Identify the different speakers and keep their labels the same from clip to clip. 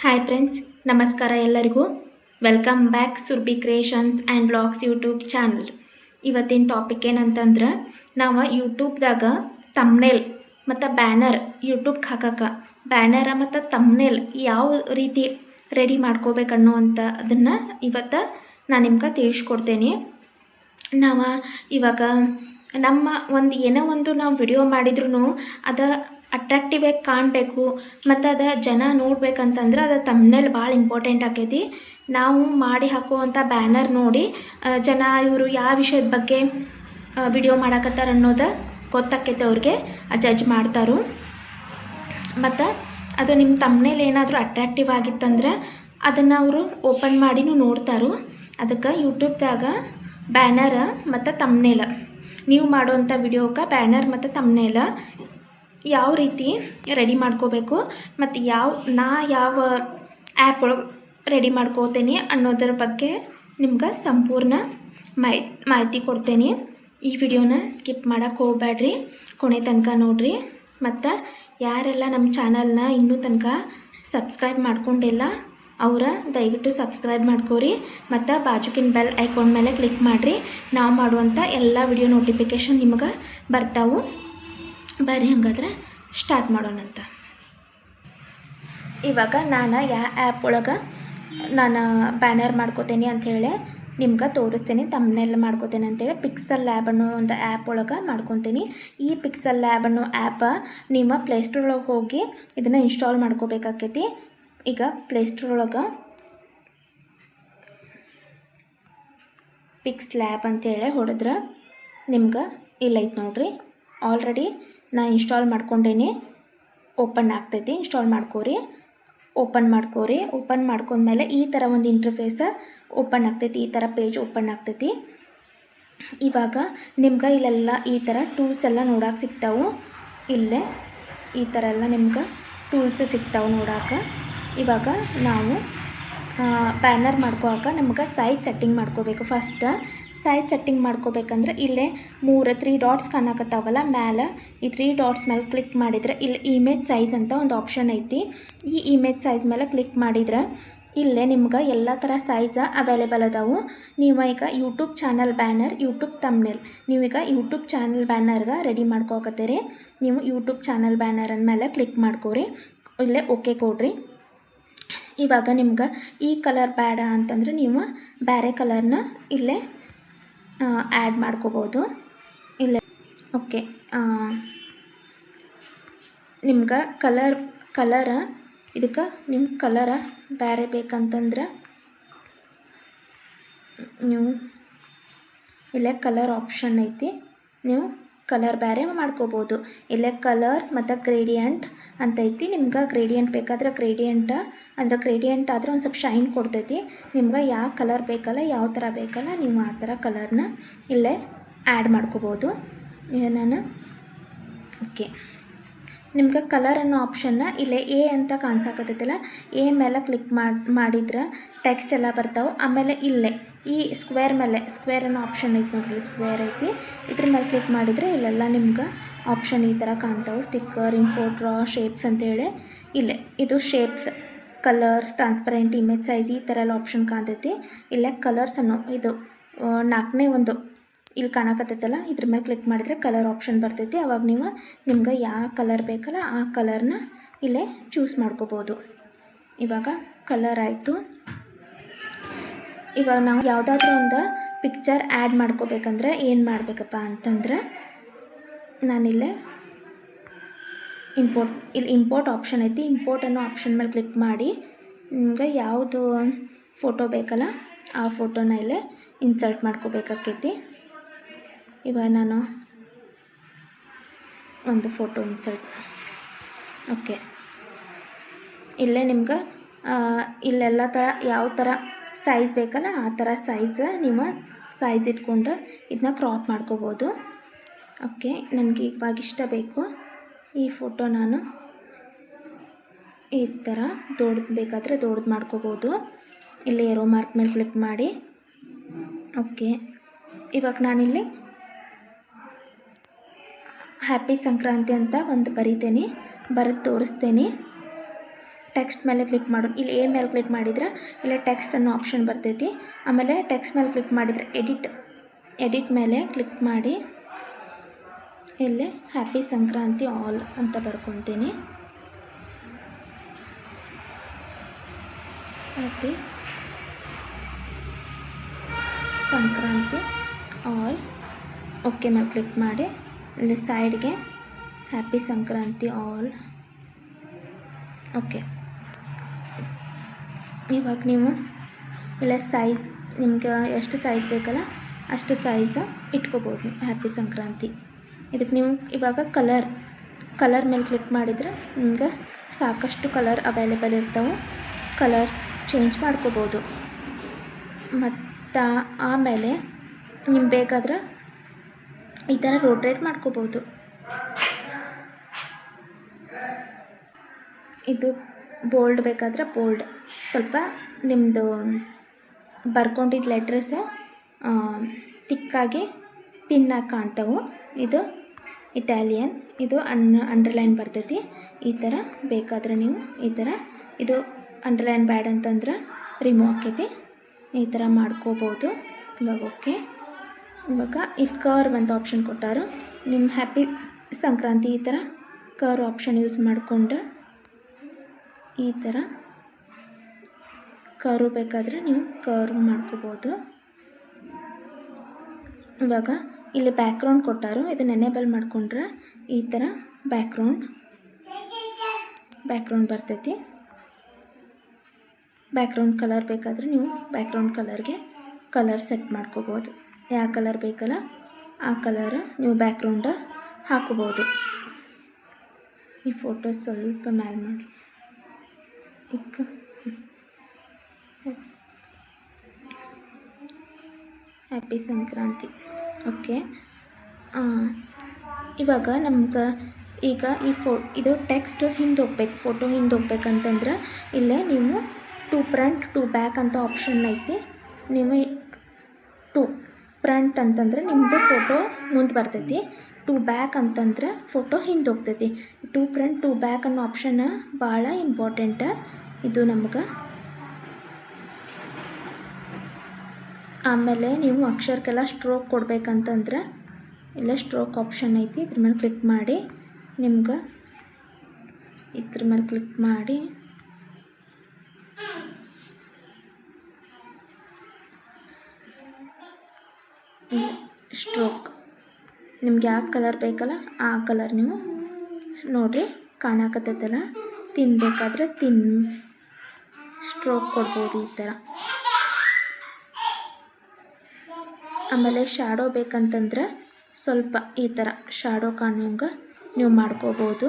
Speaker 1: Hi friends ನಮಸ್ಕಾರ ಎಲ್ಲರಿಗೂ. Welcome back Surbhi creations and blogs YouTube channel ಇವತ್ತಿನ topic ಏನಂತಂದ್ರೆ, ನಾವು ಯೂಟ್ಯೂಬ್ದಾಗ ತಮ್ನೇಲ್ ಮತ್ತು ಬ್ಯಾನರ್ ಯೂಟ್ಯೂಬ್ಗೆ ಹಾಕಕ್ಕೆ ಬ್ಯಾನರ ಮತ್ತು ತಮ್ನೇಲ್ ಯಾವ ರೀತಿ ರೆಡಿ ಮಾಡ್ಕೋಬೇಕನ್ನೋ ಅದನ್ನು ಇವತ್ತು ನಾನು ನಿಮ್ಗೆ ತಿಳಿಸ್ಕೊಡ್ತೇನೆ. ನಾವು ಇವಾಗ ನಮ್ಮ ಒಂದು ಏನೋ ಒಂದು ನಾವು ವಿಡಿಯೋ ಮಾಡಿದ್ರೂ ಅದು ಅಟ್ರಾಕ್ಟಿವ್ ಆಗಿ ಕಾಣಬೇಕು, ಮತ್ತು ಅದು ಜನ ನೋಡ್ಬೇಕಂತಂದ್ರೆ ಅದು ತಮ್ಮನೇಲಿ ಭಾಳ ಇಂಪಾರ್ಟೆಂಟ್ ಆಕೈತಿ. ನಾವು ಮಾಡಿ ಹಾಕುವಂಥ ಬ್ಯಾನರ್ ನೋಡಿ ಜನ ಇವರು ಯಾವ ವಿಷಯದ ಬಗ್ಗೆ ವಿಡಿಯೋ ಮಾಡಕತ್ತಾರ ಅನ್ನೋದು ಗೊತ್ತಾಕೈತೆ ಅವ್ರಿಗೆ ಜಜ್ ಮಾಡ್ತಾರೋ. ಮತ್ತು ಅದು ನಿಮ್ಮ ತಮ್ಮನೇಲಿ ಏನಾದರೂ ಅಟ್ರಾಕ್ಟಿವ್ ಆಗಿತ್ತಂದ್ರೆ ಅದನ್ನು ಅವರು ಓಪನ್ ಮಾಡಿನೂ ನೋಡ್ತಾರು. ಅದಕ್ಕೆ ಯೂಟ್ಯೂಬ್ದಾಗ ಬ್ಯಾನರ್ ಮತ್ತು ತಮ್ನೇಲ ನೀವು ಮಾಡುವಂಥ ವಿಡಿಯೋಕ್ಕೆ ಬ್ಯಾನರ್ ಮತ್ತು ತಮ್ನೇಲ ಯಾವ ರೀತಿ ರೆಡಿ ಮಾಡ್ಕೋಬೇಕು ಮತ್ತು ಯಾವ, ನಾ ಯಾವ ಆ್ಯಪ್ ಒಳಗೆ ರೆಡಿ ಮಾಡ್ಕೋತೇನೆ ಅನ್ನೋದ್ರ ಬಗ್ಗೆ ನಿಮ್ಗೆ ಸಂಪೂರ್ಣ ಮಾಹಿ ಮಾಹಿತಿ ಕೊಡ್ತೇನೆ. ಈ ವಿಡಿಯೋನ ಸ್ಕಿಪ್ ಮಾಡೋಕ್ಕೆ ಹೋಗ್ಬೇಡ್ರಿ ಕೊನೆ ತನಕ ನೋಡಿರಿ. ಮತ್ತು ಯಾರೆಲ್ಲ ನಮ್ಮ ಚಾನಲ್ನ ಇನ್ನೂ ತನಕ ಸಬ್ಸ್ಕ್ರೈಬ್ ಮಾಡ್ಕೊಂಡಿಲ್ಲ, ಅವರ ದಯವಿಟ್ಟು ಸಬ್ಸ್ಕ್ರೈಬ್ ಮಾಡ್ಕೋರಿ. ಮತ್ತು ಬಾಜುಕಿನ ಬೆಲ್ ಐಕಾನ್ ಮೇಲೆ ಕ್ಲಿಕ್ ಮಾಡಿರಿ. ನಾವು ಮಾಡುವಂಥ ಎಲ್ಲ ವಿಡಿಯೋ ನೋಟಿಫಿಕೇಷನ್ ನಿಮಗೆ ಬರ್ತಾವು. ಬರ್ರಿ ಹಂಗಾದ್ರೆ ಸ್ಟಾರ್ಟ್ ಮಾಡೋಣಂತ ಇವಾಗ ನಾನು ಯಾವ ಆ್ಯಪ್ ಒಳಗೆ ನಾನು ಬ್ಯಾನರ್ ಮಾಡ್ಕೋತೇನೆ ಅಂಥೇಳಿ ನಿಮ್ಗೆ ತೋರಿಸ್ತೀನಿ ತಮ್ಮನೆಲ್ಲ ಮಾಡ್ಕೋತೇನೆ ಅಂತೇಳಿ ಪಿಕ್ಸಲ್ ಲ್ಯಾಬ್ ಅನ್ನೋ ಒಂದು ಆ್ಯಪ್ ಒಳಗೆ ಮಾಡ್ಕೊತೀನಿ. ಈ ಪಿಕ್ಸಲ್ ಲ್ಯಾಬ್ ಅನ್ನೋ ಆ್ಯಪ ನಿಮ್ಮ ಪ್ಲೇಸ್ಟೋರ್ ಒಳಗೆ ಹೋಗಿ ಇದನ್ನು ಇನ್ಸ್ಟಾಲ್ ಮಾಡ್ಕೋಬೇಕಾಕೈತಿ. ಈಗ ಪ್ಲೇಸ್ಟೋರ್ ಒಳಗೆ ಪಿಕ್ಸ್ ಲ್ಯಾಬ್ ಅಂತೇಳಿ ಹೊಡೆದ್ರೆ ನಿಮ್ಗೆ ಇಲ್ಲೈತೆ ನೋಡ್ರಿ. ಆಲ್ರೆಡಿ ನಾ ಇನ್ಸ್ಟಾಲ್ ಮಾಡ್ಕೊಂಡೇನಿ. ಓಪನ್ ಆಗ್ತೈತಿ. ಇನ್ಸ್ಟಾಲ್ ಮಾಡ್ಕೋರಿ. ಓಪನ್ ಮಾಡ್ಕೋರಿ. ಓಪನ್ ಮಾಡ್ಕೊಂಡ್ಮೇಲೆ ಈ ಥರ ಒಂದು ಇಂಟರ್ಫೇಸ ಓಪನ್ ಆಗ್ತೈತಿ. ಈ ಥರ ಪೇಜ್ ಓಪನ್ ಆಗ್ತೈತಿ. ಇವಾಗ ನಿಮ್ಗೆ ಇಲ್ಲೆಲ್ಲ ಈ ಥರ ಟೂಲ್ಸ್ ಎಲ್ಲ ನೋಡೋಕೆ ಸಿಗ್ತಾವೆ? ಇಲ್ಲೇ ಈ ಥರ ಎಲ್ಲ ನಿಮ್ಗೆ ಟೂಲ್ಸ್ ಸಿಗ್ತಾವೆ ನೋಡಕ್ಕೆ ಇವಾಗ ನಾವು ಬ್ಯಾನರ್ ಮಾಡ್ಕೋಕ ನಮ್ಗೆ ಸೈಜ್ ಸೆಟ್ಟಿಂಗ್ ಮಾಡ್ಕೋಬೇಕು ಫಸ್ಟ್ ಸೈಜ್ ಸೆಟ್ಟಿಂಗ್ ಮಾಡ್ಕೋಬೇಕಂದ್ರೆ ಇಲ್ಲೇ ಮೂರು ತ್ರೀ ಡಾಟ್ಸ್ ಕಾಣಕತ್ತಾವಲ್ಲ ಮೇಲೆ ಈ ತ್ರೀ ಡಾಟ್ಸ್ ಮೇಲೆ ಕ್ಲಿಕ್ ಮಾಡಿದ್ರೆ ಇಲ್ಲಿ ಇಮೇಜ್ ಸೈಜ್ ಅಂತ ಒಂದು ಆಪ್ಷನ್ ಐತಿ. ಈ ಇಮೇಜ್ ಸೈಜ್ ಮೇಲೆ ಕ್ಲಿಕ್ ಮಾಡಿದ್ರೆ ಇಲ್ಲೇ ನಿಮ್ಗೆ ಎಲ್ಲ ಥರ ಸೈಜ ಅವೈಲೇಬಲ್ ಅದಾವು. ನೀವು ಈಗ YouTube channel banner YouTube thumbnail ನೀವೀಗ ಯೂಟ್ಯೂಬ್ ಚಾನಲ್ ಬ್ಯಾನರ್ಗೆ ರೆಡಿ ಮಾಡ್ಕೋಕತ್ತೀರಿ. ನೀವು ಯೂಟ್ಯೂಬ್ ಚಾನಲ್ ಬ್ಯಾನರ್ ಅಂದಮೇಲೆ ಕ್ಲಿಕ್ ಮಾಡ್ಕೋರಿ. ಇಲ್ಲೇ ಓಕೆ ಕೊಡ್ರಿ. ಇವಾಗ ನಿಮ್ಗೆ ಈ ಕಲರ್ ಬೇಡ ಅಂತಂದ್ರೆ ನೀವು ಬೇರೆ ಕಲರ್ನ ಇಲ್ಲೇ ಆ್ಯಡ್ ಮಾಡ್ಕೋಬೋದು. ಇಲ್ಲ ಓಕೆ ನಿಮ್ಗೆ ಕಲರ್ ಕಲರ ಇದಕ್ಕೆ ನಿಮ್ಮ ಕಲರ ಬೇರೆ ಬೇಕಂತಂದ್ರೆ ನೀವು, ಇಲ್ಲೇ ಕಲರ್ ಆಪ್ಷನ್ ಐತಿ, ನೀವು ಕಲರ್ ಬೇರೆ ಮಾಡ್ಕೋಬೋದು. ಇಲ್ಲೇ ಕಲರ್ ಮತ್ತು ಗ್ರೇಡಿಯಂಟ್ ಅಂತ ಐತಿ. ನಿಮ್ಗೆ ಗ್ರೇಡಿಯಂಟ್ ಬೇಕಾದ್ರೆ ಗ್ರೇಡಿಯಂಟ್ ಅಂದ್ರೆ ಗ್ರೇಡಿಯಂಟ್ ಆದರೆ ಒಂದು ಸ್ವಲ್ಪ ಶೈನ್ ಕೊಡ್ತೈತಿ. ನಿಮ್ಗೆ ಯಾವ ಕಲರ್ ಬೇಕಲ್ಲ, ಯಾವ ಥರ ಬೇಕಲ್ಲ, ನೀವು ಆ ಥರ ಕಲರ್ನ ಇಲ್ಲೇ ಆ್ಯಡ್ ಮಾಡ್ಕೋಬೋದು. ನಾನು ಓಕೆ ನಿಮ್ಗೆ ಕಲರ್ ಅನ್ನೋ ಆಪ್ಷನ್ನ ಇಲ್ಲೇ ಎ ಅಂತ ಕಾಣಿಸಾಕತ್ತೈತಲ್ಲ ಎ ಮೇಲೆ ಕ್ಲಿಕ್ ಮಾಡಿ, ಮಾಡಿದ್ರೆ ಟೆಕ್ಸ್ಟ್ ಎಲ್ಲ ಬರ್ತಾವೆ. ಆಮೇಲೆ ಇಲ್ಲೇ, ಈ ಸ್ಕ್ವೇರ್ ಮೇಲೆ ಸ್ಕ್ವೇರ್ ಅನ್ನೋ ಆಪ್ಷನ್ ಐತೆ ನೋಡಿರಿ ಸ್ಕ್ವೇರ್ ಐತಿ. ಇದ್ರ ಮೇಲೆ ಕ್ಲಿಕ್ ಮಾಡಿದರೆ ಇಲ್ಲೆಲ್ಲ ನಿಮ್ಗೆ ಆಪ್ಷನ್ ಈ ಥರ ಕಾಣ್ತಾವೆ. ಸ್ಟಿಕ್ಕರ್ ಇನ್ಫೋ ಡ್ರಾ ಶೇಪ್ಸ್ ಅಂತೇಳಿ ಇಲ್ಲೇ. ಇದು shapes colour transparent image size ಈ ಥರ ಎಲ್ಲ ಆಪ್ಷನ್ ಕಾಣ್ತೈತಿ. ಇಲ್ಲೇ ಕಲರ್ಸ್ ಅನ್ನೋ, ಇದು ನಾಲ್ಕನೇ ಒಂದು ಇಲ್ಲಿ ಕಾಣಕತ್ತೈತಲ್ಲ, ಇದ್ರ ಮೇಲೆ ಕ್ಲಿಕ್ ಮಾಡಿದರೆ ಕಲರ್ ಆಪ್ಷನ್ ಬರ್ತೈತಿ. ಅವಾಗ ನೀವು ನಿಮ್ಗೆ ಯಾವ ಕಲರ್ ಬೇಕಲ್ಲ ಆ ಕಲರ್ನ ಇಲ್ಲೇ ಚೂಸ್ ಮಾಡ್ಕೋಬೋದು. ಇವಾಗ ಕಲರ್ ಆಯಿತು. ಇವಾಗ ನಾವು ಯಾವುದಾದ್ರೂ ಒಂದು ಪಿಕ್ಚರ್ ಆ್ಯಡ್ ಮಾಡ್ಕೋಬೇಕಂದ್ರೆ ಏನು ಮಾಡಬೇಕಪ್ಪ ಅಂತಂದ್ರೆ ನಾನಿಲ್ಲೇ ಇಂಪೋರ್ಟ್ ಇಲ್ಲಿ ಇಂಪೋರ್ಟ್ ಆಪ್ಷನ್ ಐತಿ. ಇಂಪೋರ್ಟ್ ಅನ್ನೋ ಆಪ್ಷನ್ ಮೇಲೆ ಕ್ಲಿಕ್ ಮಾಡಿ ನಿಮ್ಗೆ ಯಾವುದು ಫೋಟೋ ಬೇಕಲ್ಲ ಆ ಫೋಟೋನ ಇಲ್ಲೇ ಇನ್ಸರ್ಟ್ ಮಾಡ್ಕೋಬೇಕಾಕೈತಿ. ಇವಾಗ ನಾನು ಒಂದು ಫೋಟೋ ಇನ್ಸರ್ಟ್ ಓಕೆ. ಇಲ್ಲೇ ನಿಮ್ಗೆ ಇಲ್ಲೆಲ್ಲ ಥರ ಯಾವ ಥರ ಸೈಜ್ ಬೇಕಲ್ಲ ಆ ಥರ ಸೈಜ್ ನಿಮ್ಮ ಸೈಜ್ ಇಟ್ಕೊಂಡು ಇದನ್ನ ಕ್ರಾಪ್ ಮಾಡ್ಕೋಬೋದು. ಓಕೆ, ನನಗೆ ಇವಾಗ ಇಷ್ಟ ಬೇಕು. ಈ ಫೋಟೋ ನಾನು ಈ ಥರ ದೊಡ್ಡದು ಬೇಕಾದರೆ ದೊಡ್ಡದು ಮಾಡ್ಕೋಬೋದು. ಇಲ್ಲಿ ಎರೋ ಮಾರ್ಕ್ ಮೇಲೆ ಕ್ಲಿಕ್ ಮಾಡಿ. ಓಕೆ, ಇವಾಗ ನಾನಿಲ್ಲಿ ಹ್ಯಾಪಿ ಸಂಕ್ರಾಂತಿ ಅಂತ ಒಂದು ಬರಿತೇನೆ. ಬರೆದು ತೋರಿಸ್ತೇನೆ. ಟೆಕ್ಸ್ಟ್ ಮೇಲೆ ಕ್ಲಿಕ್ ಮಾಡು ಇಲ್ಲಿ ಎ ಮೇಲೆ ಕ್ಲಿಕ್ ಮಾಡಿದ್ರೆ ಇಲ್ಲ ಟೆಕ್ಸ್ಟ್ ಅನ್ನೋ ಆಪ್ಷನ್ ಬರ್ತೈತಿ. ಆಮೇಲೆ ಟೆಕ್ಸ್ಟ್ ಮೇಲೆ ಕ್ಲಿಕ್ ಮಾಡಿದರೆ ಎಡಿಟ್ ಎಡಿಟ್ ಮೇಲೆ ಕ್ಲಿಕ್ ಮಾಡಿ ಇಲ್ಲಿ ಹ್ಯಾಪಿ ಸಂಕ್ರಾಂತಿ ಆಲ್ ಅಂತ ಬರ್ಕೊತೀನಿ. ಹ್ಯಾಪಿ ಸಂಕ್ರಾಂತಿ ಆಲ್ ಓಕೆ ಮೇಲೆ ಕ್ಲಿಕ್ ಮಾಡಿ ಇಲ್ಲಿ ಸೈಡ್ಗೆ ಹ್ಯಾಪಿ ಸಂಕ್ರಾಂತಿ ಆಲ್. ಓಕೆ. ಇವಾಗ ನೀವು ಇಲ್ಲ ಸೈಜ್ ನಿಮ್ಗೆ ಎಷ್ಟು ಸೈಜ್ ಬೇಕಲ್ಲ ಅಷ್ಟು ಸೈಜ ಇಟ್ಕೋಬೋದು ಹ್ಯಾಪಿ ಸಂಕ್ರಾಂತಿ. ಇದಕ್ಕೆ ನೀವು ಇವಾಗ ಕಲರ್ ಕಲರ್ ಮೇಲೆ ಕ್ಲಿಕ್ ಮಾಡಿದರೆ ನಿಮ್ಗೆ ಸಾಕಷ್ಟು ಕಲರ್ ಅವೈಲೇಬಲ್ ಇರ್ತಾವೆ. ಕಲರ್ ಚೇಂಜ್ ಮಾಡ್ಕೋಬೋದು. ಮತ್ತು ಆಮೇಲೆ ನಿಮ್ಗೆ ಬೇಕಾದ್ರೆ ಈ ಥರ ರೋಟ್ರೇಟ್ ಮಾಡ್ಕೋಬೋದು. ಇದು ಬೋಲ್ಡ್ ಬೇಕಾದರೆ ಬೋಲ್ಡ್ ಸ್ವಲ್ಪ ನಿಮ್ಮದು ಬರ್ಕೊಂಡಿದ್ದ ಲೆಟ್ರಸ್ ತಿಕ್ಕಾಗಿ ತಿನ್ನಕ್ಕೆ ಕಾಣ್ತಾವೆ. ಇದು ಇಟಾಲಿಯನ್ ಇದು ಅನ್ ಅಂಡರ್ಲೈನ್ ಬರ್ತೈತಿ. ಈ ಥರ ಬೇಕಾದ್ರೆ ನೀವು ಈ ಥರ, ಇದು ಅಂಡರ್ಲೈನ್ ಬ್ಯಾಡ್ ಅಂತಂದ್ರೆ ರಿಮೂವ್ ಆಕೈತಿ ಈ ಥರ ಮಾಡ್ಕೋಬೋದು. ಇವಾಗ ಓಕೆ ಇವಾಗ ಇಲ್ಲಿ ಕರ್ವ್ ಅಂತ ಆಪ್ಷನ್ ಕೊಟ್ಟಾರು. ನಿಮ್ಮ ಹ್ಯಾಪಿ ಸಂಕ್ರಾಂತಿ ಈ ಥರ ಕರ್ವ್ ಆಪ್ಷನ್ ಯೂಸ್ ಮಾಡಿಕೊಂಡು ಈ ಥರ ಕರು ಬೇಕಾದರೆ ನೀವು ಕರ್ವ್ ಮಾಡ್ಕೋಬೋದು. ಇವಾಗ ಇಲ್ಲಿ ಬ್ಯಾಕ್ಗ್ರೌಂಡ್ ಕೊಟ್ಟಾರು. ಇದನ್ನ ಎನೇಬಲ್ ಮಾಡ್ಕೊಂಡ್ರೆ ಈ ಥರ ಬ್ಯಾಕ್ಗ್ರೌಂಡ್ ಬ್ಯಾಕ್ಗ್ರೌಂಡ್ ಬರ್ತೈತಿ. ಬ್ಯಾಕ್ಗ್ರೌಂಡ್ ಕಲರ್ ಬೇಕಾದರೆ ನೀವು ಬ್ಯಾಕ್ಗ್ರೌಂಡ್ ಕಲರ್ಗೆ ಕಲರ್ ಸೆಟ್ ಮಾಡ್ಕೋಬೋದು. ಯಾವ ಕಲರ್ ಬೇಕಲ್ಲ ಆ ಕಲರ್ ನೀವು ಬ್ಯಾಕ್ಗ್ರೌಂಡ ಹಾಕೋಬೋದು ಈ ಫೋಟೋ ಸ್ವಲ್ಪ ಮ್ಯಾಲ್ ಮಾಡಿ. ಹ್ಯಾಪಿ ಸಂಕ್ರಾಂತಿ. ಓಕೆ ಇವಾಗ ನಮ್ಗೆ ಈಗ ಈ ಫೋ, ಇದು ಟೆಕ್ಸ್ಟ್ ಹಿಂದೆ ಹೋಗ್ಬೇಕು ಫೋಟೋ ಹಿಂದೆ ಹೋಗ್ಬೇಕಂತಂದ್ರೆ ಇಲ್ಲೇ ನೀವು ಟು ಫ್ರಂಟ್ ಟು ಬ್ಯಾಕ್ ಅಂತ ಆಪ್ಷನ್ ಐತಿ. ನೀವು ಟು ಫ್ರಂಟ್ ಅಂತಂದ್ರೆ ನಿಮ್ಮದು ಫೋಟೋ ಮುಂದೆ ಬರ್ತೈತಿ, ಟು ಬ್ಯಾಕ್ ಅಂತಂದ್ರೆ ಫೋಟೋ ಹಿಂದೆ ಹೋಗ್ತೈತಿ. ಟು ಫ್ರಂಟ್, ಟು ಬ್ಯಾಕ್ ಅನ್ನೋ ಆಪ್ಷನ್ ಭಾಳ ಇಂಪಾರ್ಟೆಂಟ್ ಇದು ನಮ್ಗೆ. ಆಮೇಲೆ ನೀವು ಅಕ್ಷರಕ್ಕೆಲ್ಲ ಸ್ಟ್ರೋಕ್ ಕೊಡ್ಬೇಕಂತಂದ್ರೆ ಇಲ್ಲ ಸ್ಟ್ರೋಕ್ ಆಪ್ಷನ್ ಐತಿ, ಇದ್ರ ಮೇಲೆ ಕ್ಲಿಕ್ ಮಾಡಿ, ನಿಮ್ಗೆ ಇದ್ರ ಮೇಲೆ ಕ್ಲಿಕ್ ಮಾಡಿ. ಸ್ಟ್ರೋಕ್. ನಿಮ್ಗೆ ಯಾವ ಕಲರ್ ಬೇಕಲ್ಲ ಆ ಕಲರ್ ನೀವು ನೋಡಿರಿ ಕಾಣಕತ್ತೈತಲ್ಲ? ತಿನ್ಬೇಕಾದ್ರೆ ತಿನ್ ಸ್ಟ್ರೋಕ್ ಕೊಡ್ಬೋದು ಈ ಥರ. ಆಮೇಲೆ ಶ್ಯಾಡೋ ಬೇಕಂತಂದ್ರೆ ಸ್ವಲ್ಪ ಈ ಥರ ಶ್ಯಾಡೋ ಕಾಣುವಂಗೆ ನೀವು ಮಾಡ್ಕೋಬೋದು.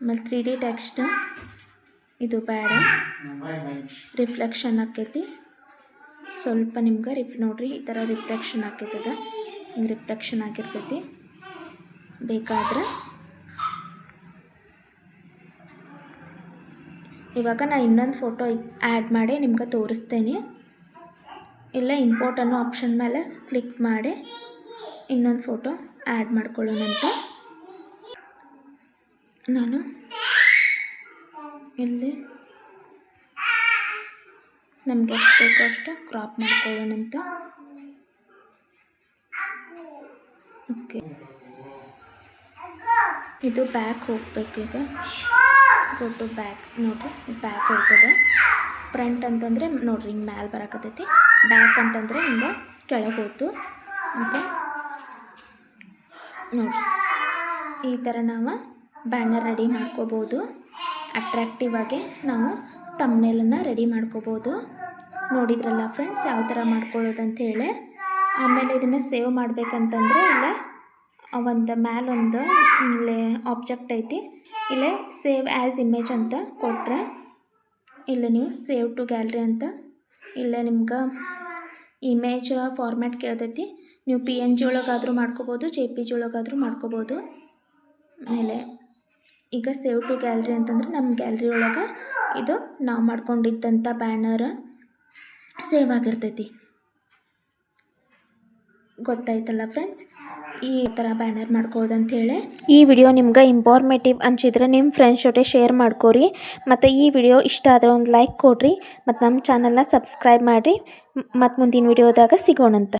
Speaker 1: ಆಮೇಲೆ ತ್ರೀ ಡಿ ಟೆಕ್ಸ್ಟ್ ಇದು ಬೇಡ. ರಿಫ್ಲೆಕ್ಷನ್ ಆಕೈತಿ. ಸ್ವಲ್ಪ ನಿಮ್ಗೆ ರಿಫ್ ನೋಡಿರಿ, ಈ ಥರ ರಿಫ್ಲೆಕ್ಷನ್ ಆಕೈತದ ಹಿಂಗೆ ರಿಫ್ಲೆಕ್ಷನ್ ಆಗಿರ್ತೈತಿ. ಬೇಕಾದ್ರೆ ಇವಾಗ ನಾನು ಇನ್ನೊಂದು ಫೋಟೋ ಆ್ಯಡ್ ಮಾಡಿ ನಿಮ್ಗೆ ತೋರಿಸ್ತೇನೆ. ಇಲ್ಲ ಇಂಪೋರ್ಟ್ ಅನ್ನೋ ಆಪ್ಷನ್ ಮೇಲೆ ಕ್ಲಿಕ್ ಮಾಡಿ ಇನ್ನೊಂದು ಫೋಟೋ ಆ್ಯಡ್ ಮಾಡ್ಕೊಳ್ಳೋಣಂತ ನಾನು ಇಲ್ಲಿ ನಮ್ಗೆ ಎಷ್ಟು ಬೇಕೋ ಅಷ್ಟು ಕ್ರಾಪ್ ಮಾಡ್ಕೊಳ್ಳೋಣಂತ ಓಕೆ ಇದು ಬ್ಯಾಕ್ ಹೋಗ್ಬೇಕೀಗ ದೊಡ್ಡ ಬ್ಯಾಕ್ ನೋಡಿರಿ ಬ್ಯಾಕ್ ಹೋಗ್ತದೆ. ಫ್ರಂಟ್ ಅಂತಂದರೆ ನೋಡ್ರಿ ಹಿಂಗೆ ಮ್ಯಾಲೆ ಬರಕತ್ತೈತಿ. ಬ್ಯಾಕ್ ಅಂತಂದರೆ ಹಿಂಗೆ ಕೆಳಗೆ ಹೋಯ್ತು ಅಂತ ನೋಡ್ರಿ. ಈ ಥರ ನಾವು ಬ್ಯಾನರ್ ರೆಡಿ ಮಾಡ್ಕೋಬೋದು. ಅಟ್ರ್ಯಾಕ್ಟಿವ್ ಆಗಿ ನಾವು ತಮ್ಮನೇಲನ್ನು ರೆಡಿ ಮಾಡ್ಕೋಬೋದು. ನೋಡಿದ್ರಲ್ಲ ಫ್ರೆಂಡ್ಸ್ ಯಾವ ಥರ ಮಾಡ್ಕೊಳ್ಳೋದು ಅಂತ ಹೇಳಿ ಆಮೇಲೆ ಇದನ್ನು ಸೇವ್ ಮಾಡಬೇಕಂತಂದ್ರೆ ಇಲ್ಲ ಒಂದು ಮ್ಯಾಲೊಂದು ಇಲ್ಲೇ ಆಬ್ಜೆಕ್ಟ್ ಐತಿ. ಇಲ್ಲೇ ಸೇವ್ ಆ್ಯಸ್ ಇಮೇಜ್ ಅಂತ ಕೊಟ್ಟರೆ ಇಲ್ಲ ನೀವು ಸೇವ್ ಟು ಗ್ಯಾಲ್ರಿ ಅಂತ, ಇಲ್ಲ ನಿಮ್ಗೆ ಇಮೇಜ್ ಫಾರ್ಮ್ಯಾಟ್ ಕೇಳ್ತೈತಿ. ನೀವು ಪಿ ಎನ್ ಜಿ ಒಳಗಾದರೂ ಮಾಡ್ಕೋಬೋದು ಜೆ ಪಿ ಜಿ ಒಳಗಾದರೂ ಮಾಡ್ಕೋಬೋದು. ಆಮೇಲೆ ಈಗ ಸೇವ್ ಟು ಗ್ಯಾಲ್ರಿ ಅಂತಂದ್ರೆ ನಮ್ಮ ಗ್ಯಾಲ್ರಿ ಒಳಗೆ ಇದು ನಾವು ಮಾಡ್ಕೊಂಡಿದ್ದಂಥ ಬ್ಯಾನರ್ ಸೇವ್ ಆಗಿರ್ತೈತಿ. ಗೊತ್ತಾಯ್ತಲ್ಲ ಫ್ರೆಂಡ್ಸ್? ಈ ಥರ ಬ್ಯಾನರ್ ಮಾಡ್ಕೋದಂತ ಹೇಳಿ ಈ ವಿಡಿಯೋ ನಿಮ್ಗೆ ಇಂಪಾರ್ಮೇಟಿವ್ ಅನ್ಸಿದ್ರೆ ನಿಮ್ಮ ಫ್ರೆಂಡ್ಸ್ ಜೊತೆ ಶೇರ್ ಮಾಡ್ಕೋರಿ. ಮತ್ತು ಈ ವಿಡಿಯೋ ಇಷ್ಟ ಆದರೆ ಒಂದು ಲೈಕ್ ಕೊಡ್ರಿ. ಮತ್ತು ನಮ್ಮ ಚಾನಲ್ನ ಸಬ್ಸ್ಕ್ರೈಬ್ ಮಾಡಿರಿ. ಮತ್ತು ಮುಂದಿನ ವಿಡಿಯೋದಾಗ ಸಿಗೋಣಂತ.